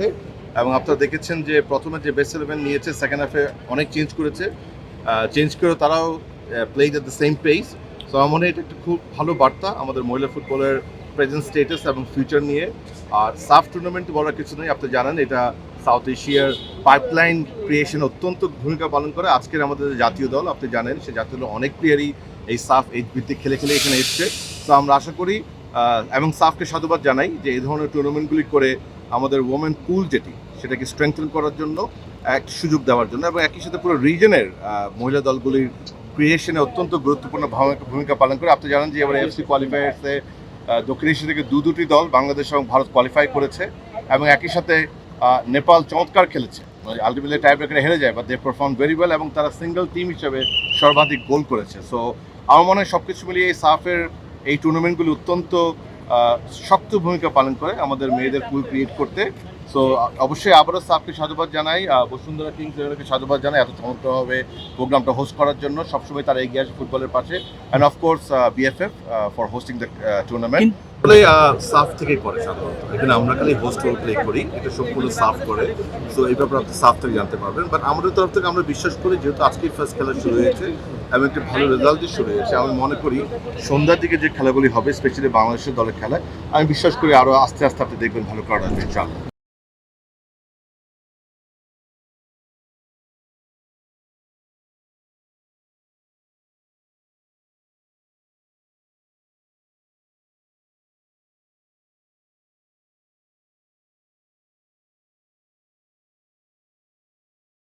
হাফে এবং আপনারা দেখেছেন যে প্রথমে যে বেস্ট ইলেভেন নিয়েছে সেকেন্ড হাফে অনেক চেঞ্জ করেছে। চেঞ্জ করে তারাও played at the same pace so আমার মনে হয় এটা একটা খুব ভালো বার্তা আমাদের মহিলা ফুটবলের প্রেজেন্ট স্টেটাস এবং ফিউচার নিয়ে। আর সাফ টুর্নামেন্ট বলার কিছু নেই, আপনি জানেন এটা সাউথ এশিয়ার পাইপলাইন ক্রিয়েশন অত্যন্ত ভূমিকা পালন করে। আজকের আমাদের জাতীয় দল, আপনি জানেন, সে জাতীয় দল অনেক প্লেয়ারই এই সাফ এই ভিত্তিক খেলে খেলে এখানে এসছে। তো আমরা আশা করি এবং সাফকে সাধুবাদ জানাই যে এই ধরনের টুর্নামেন্টগুলি করে আমাদের ওমেন পুল যেটি সেটাকে স্ট্রেংথেন করার জন্য এক সুযোগ দেওয়ার জন্য এবং একই সাথে পুরো রিজনের মহিলা দলগুলির ক্রিয়েশনে অত্যন্ত গুরুত্বপূর্ণ ভূমিকা- পালন করে। আপনি জানেন যে এবার এফসি কোয়ালিফায়ার্সে দক্ষিণ এশিয়া থেকে দু দুটি দল বাংলাদেশ এবং ভারত কোয়ালিফাই করেছে এবং একই সাথে নেপাল চমৎকার খেলেছে। আলটিমেটলি টাই ব্রেকারে হেরে যায় বা দে পারফর্ম ভেরি ওয়েল এবং তারা সিঙ্গেল টিম হিসেবে সর্বাধিক গোল করেছে। সো আমার মনে হয় সব কিছু মিলিয়ে এই সাফের এই টুর্নামেন্টগুলি অত্যন্ত শক্ত ভূমিকা পালন করে আমাদের মেয়েদের পুল ক্রিয়েট করতে সো অবশ্যই আবারও সাফকে সাধুবাদ জানাই বসুন্ধরা কিংস ইলেভেনকে সাধুবাদ জানাই এত চমৎকারভাবে প্রোগ্রামটা হোস্ট করার জন্য। সবসময় তারা এগিয়ে আসে ফুটবলের পাশে। And of course BFF for hosting the tournament SAFF থেকে করে সাধারণত। এখানে আমরা খালি হোস্ট রোল প্লে করি এটা সম্পূর্ণ সাফ করে। সো এই ব্যাপারে আপনি সাফ থেকে জানতে পারবেন। বাট আমাদের তরফ থেকে আমরা বিশ্বাস করি যেহেতু আজকেই ফার্স্ট খেলা শুরু হয়েছে এবং একটা ভালো রেজাল্ট শুরু হয়েছে। আমি মনে করি সন্ধ্যার দিকে যে খেলাগুলি হবে স্পেশালি বাংলাদেশের দলের খেলায় আমি বিশ্বাস করি আরও আস্তে আস্তে আপনি দেখবেন ভালো কার্ড আসবে ইনশাআল্লাহ।